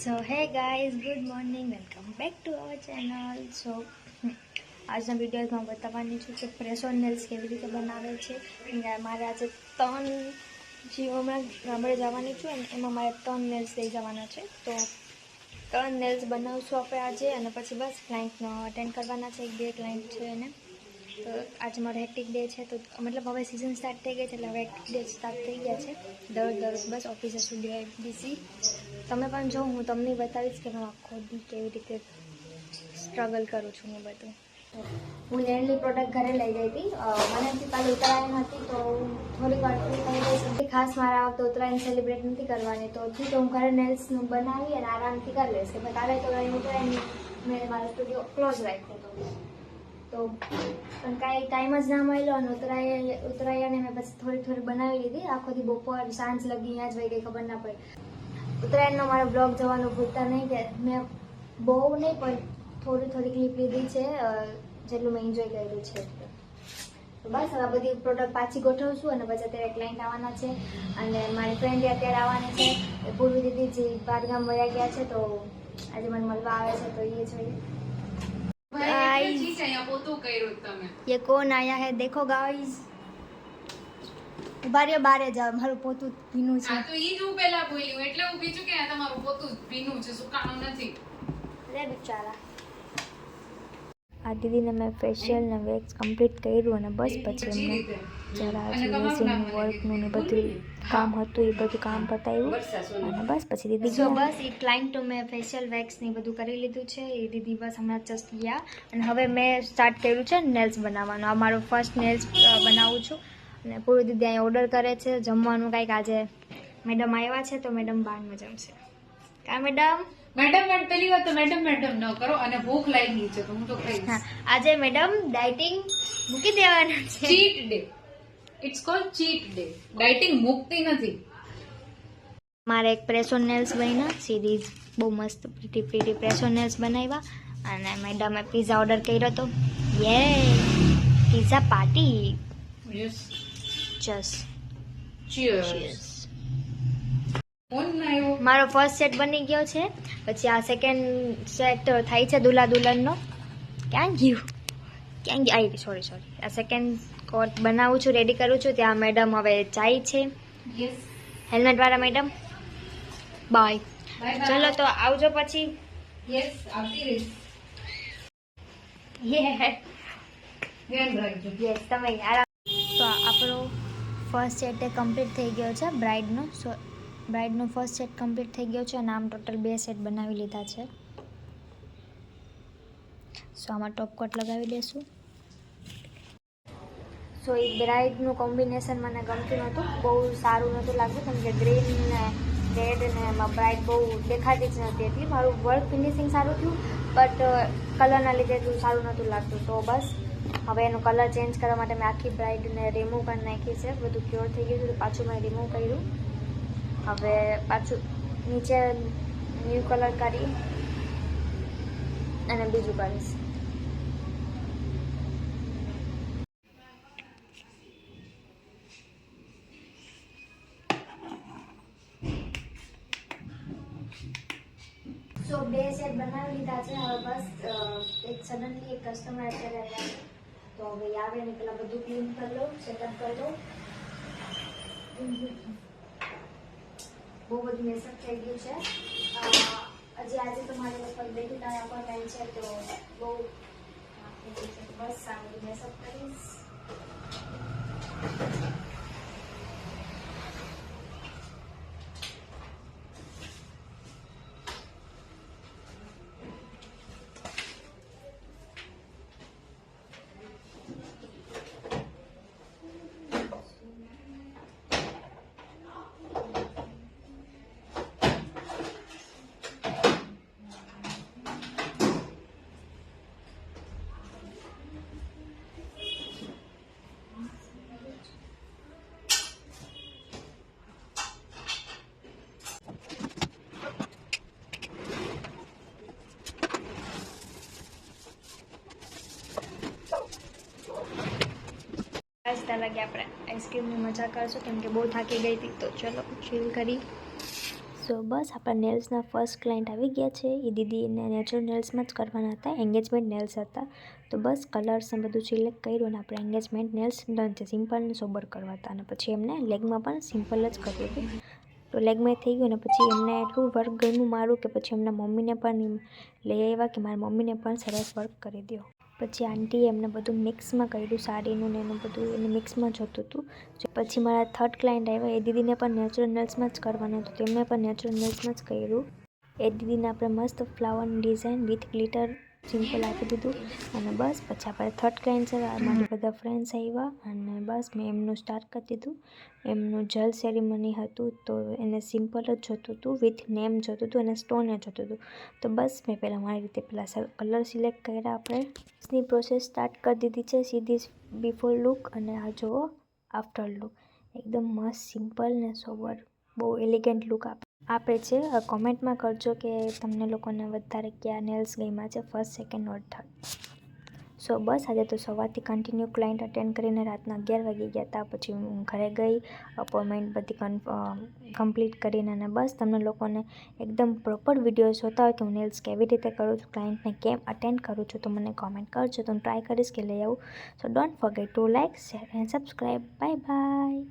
So hey guys good morning welcome back to our channel so આજના વિડીયોમાં બતાવવાની છું કે ફ્રેશો નેલ્સ કેવી રીતે બનાવે છે. મારે આજે ત્રણ જે હમણાં ગામડે જવાની છું અને એમાં મારે ત્રણ નેલ્સ લઈ જવાના છે. તો ત્રણ નેલ્સ બનાવશું આપણે આજે અને પછી બસ ક્લાયન્ટનો અટેન્ડ કરવાના છે. એક બે ક્લાયન્ટ છે એને. તો આજે મારો હેક્ટિક ડે છે તો મતલબ હવે સિઝન સ્ટાર્ટ થઈ ગઈ છે એટલે હવે હેક્ટિક ડે સ્ટાર્ટ થઈ ગયા છે. દરરોજ દરરોજ બસ ઓફિસે સુધી બીસી તમે પણ જો હું તમને બતાવીશ કે હું આખો દી કેવી રીતે સ્ટ્રગલ કરું છું હું બધું. હું લેન્ડલી પ્રોડક્ટ ઘરે લઈ ગઈ હતી. મને કાલે ઉત્તરાયણ હતી તો થોડીક વાર હતી ખાસ મારા વખતે ઉત્તરાયણ સેલિબ્રેટ નથી કરવાની. તો ઠીક તો હું ઘરે નેલ્સનું બનાવી અને આરામથી કરી લઈશ. કે કાલે તો ઉત્તરાયણ મેં મારો સ્ટુડિયો ક્લોઝ રાખ્યો હતો તો પણ કાંઈ ટાઈમ જ ના મળ્યો અને ઉત્તરાયણ ઉત્તરાયણે મેં પછી થોડી થોડી બનાવી લીધી. આખો દી બપોર સાંજ લગી અહીંયા જ વહી ગઈ, ખબર ના પડી. ઉત્તરાયણનો મારો બ્લોગ જવાનું ભૂલતા નહીં કે મેં બહુ નહીં, પણ થોડી થોડી ક્લિપ લીધી છે જેટલું મેં એન્જોય કર્યું છે. તો બસ હવે બધી પ્રોડક્ટ પાછી ગોઠવું છું અને પછી અત્યારે ક્લાયન્ટ આવવાના છે. અને મારી ફ્રેન્ડ અત્યારે આવવાની છે. એ પૂર્વી દીદી જે બારગામ વયા ગયા છે, તો આજે મને મળવા આવે છે, તો એ જોઈએ ये कौन आया है देखो गाइस બારે બારે જાવ મારું પોતું ભીનું છે આ તો ઈ જ હું પેલા બોલી હું એટલે હું બીજું કે આ તમારું પોતું ભીનું છે સુકાણું નથી અરે બિચારા આ દીદીને મેં ફેશિયલ ને વેક્સ કમ્પ્લીટ કર્યું અને બસ પછી અમને જરા નામ વર્કનું ને બધું. કામ હતું એ બધું કામ પતાવ્યું અને બસ પછી દીદી જો બસ એ ક્લાઇન્ટ તો મેં ફેશિયલ વેક્સ ને બધું કરી લીધું છે. એ દીદી બસ હમણાં જસ્ટ ગયા. અને હવે મેં સ્ટાર્ટ કર્યું છે નેલ્સ બનાવવાનું. આ મારો ફર્સ્ટ નેલ્સ બનાવું છું. અને પૂરી દીદી અહીંયા ઓર્ડર કરે છે. જમવાનું કાંઈક આજે મેડમ આવ્યા છે તો મેડમ બહાર મજા છે કા મેડમ મેડમ મેડમ પેલી વાત તો મેડમ મેડમ ન કરો અને ભૂખ લાગી છે તો હું તો ખાઈશ. આજે મેડમ ડાયટિંગ મૂકી દેવાના છે. Cheat day. It's called cheat day. Dieting મુક્તિ નથી. મારે એક પ્રેસો નેલ્સ બન્યા સિરીઝ બહુ મસ્ત પ્રીટી પ્રીટી પ્રેસો નેલ્સ બનાવ્યા અને મેડમે પીઝા ઓર્ડર કર્યો હતો યે pizza party yes just cheers મારો ફર્સ્ટ સેટ બની ગયો છે. પછી આ સેકન્ડ સેટ થાય છે દુલ્હા દુલ્હનનો ક્યાં ગયું? ક્યાં ગયું આવી સોરી સોરી આ સેકન્ડ કોટ બનાવું છું રેડી કરું છું. ત્યાં મેડમ હવે જાય છે. હેલ્મેટ વાળા મેડમ બાય ચલો તો આવજો પછી. યસ આવતી યસ તમે આરામ તો આપણો ફર્સ્ટ સેટ કમ્પ્લીટ થઈ ગયો છે બ્રાઇડનો સો બ્રાઇડનો ફર્સ્ટ સેટ કમ્પ્લીટ થઈ ગયો છે અને આમ ટોટલ બે સેટ બનાવી લીધા છે. સો આમાં ટોપ કોટ લગાવી દઈશું સો એ બ્રાઇડનું કોમ્બિનેશન મને ગમતું નહોતું. બહુ સારું નહોતું લાગતું, કેમ કે ગ્રીન ને રેડ ને એમાં બ્રાઇડ બહુ દેખાતી જ નહોતી એટલી. મારું વર્ક ફિનિશિંગ સારું થયું બટ કલરના લીધે એટલું સારું નહોતું લાગતું. તો બસ, હવે એનો કલર ચેન્જ કરવા માટે મેં આખી બ્રાઇડને રિમૂવ કરી નાખી છે. બધું ક્યોર થઈ ગયું હતું પાછું મેં રિમૂવ કર્યું. હવે પાછું નીચે ન્યૂ કલર કરી અને બીજું કરીશ. સો બે સેટ બનાવી લીધા છે. હવે બસ એક સડનલી એક કસ્ટમર અત્યારે આવ્યા તો હવે આવે ને પેલા બધું ક્લીન કરી લો સેટઅપ કરી દઉં બહુ બધું મેસઅપ થઈ ગયું છે હજી આજે તો મારે લગભગ બેથી અપોઇન્ટમેન્ટ છે, તો બહુ. બસ બધું મેસઅપ કરીશ આજતા લાગે, આપણે આઈસ્ક્રીમની મજા કરશું, કેમ કે બહુ થાકી ગઈ હતી. તો ચલો ચીલ કરી. સો બસ, આપણા નેલ્સના ફર્સ્ટ ક્લાયન્ટ આવી ગયા છે. એ દીદીને નેચરલ નેલ્સમાં જ કરવાના હતા એન્ગેજમેન્ટ નેલ્સ હતા. તો બસ કલર્સ ને બધું સિલેક્ટ કર્યું અને આપણે એન્ગેજમેન્ટ નેલ્સ ડન છે સિમ્પલ સોબર કરવા હતા અને પછી એમને લેગમાં પણ સિમ્પલ જ કર્યું હતું. તો લેગમાં થઈ ગયું ને પછી એમને એટલું વર્ક ગમ્યું મારું કે પછી એમના મમ્મીને પણ લઈ આવ્યા કે મારા મમ્મીને પણ સરસ વર્ક કરી દો પછી આંટીએ એમને બધું મિક્સમાં કર્યું, સાડીનું ને એનું બધું એને મિક્સમાં જોતું હતું. પછી મારા થર્ડ ક્લાયન્ટ આવ્યા, એ દીદીને પણ નેચરલ નેલ્સમાં જ કરવાનું હતું. તેમણે પણ નેચરલ નેલ્સમાં જ કર્યું. એ દીદીને આપણે મસ્ત ફ્લાવરની ડિઝાઇન વિથ ગ્લિટર સિમ્પલ આપી દીધું. અને બસ, પછી આપણે થર્ડ ક્લાયન્ટ મારા બધા ફ્રેન્ડ્સ આવ્યા અને બસ, મેં એમનું સ્ટાર્ટ કરી દીધું. એમનું જલ સેરેમની હતું તો એને સિમ્પલ જ જોતું હતું વિથ નેમ જોતું હતું અને સ્ટોન જ જોતું હતું. તો બસ, મેં પહેલાં મારી રીતે પહેલાં કલર સિલેક્ટ કર્યા આપણે. પ્રોસેસ સ્ટાર્ટ કરી દીધી છે, સીધી બિફોર લુક અને આ જુઓ આફ્ટર લુક એકદમ મસ્ત સિમ્પલ ને સોબર બહુ એલિગન્ટ લુક આપે. આપે છે. કોમેન્ટમાં કરજો કે તમને લોકોને વધારે કયા નેલ્સ ગમ્યા છે. First second or third so બસ આજે તો સવારથી કન્ટિન્યુ ક્લાયન્ટ અટેન્ડ કરીને રાતના અગિયાર વાગી ગયા હતા પછી હું ઘરે ગઈ અપોઇન્ટમેન્ટ બધી કમ્પ્લીટ કરીને અને બસ તમને લોકોને એકદમ પ્રોપર વીડિયો જોતા હોય કે હું નેલ્સ કેવી રીતે કરું છું ક્લાયન્ટને કેમ અટેન્ડ કરું છું, તો મને કોમેન્ટ કરજો. તો હું ટ્રાય કરીશ કે લઈ આવું. So don't forget to like share and subscribe bye bye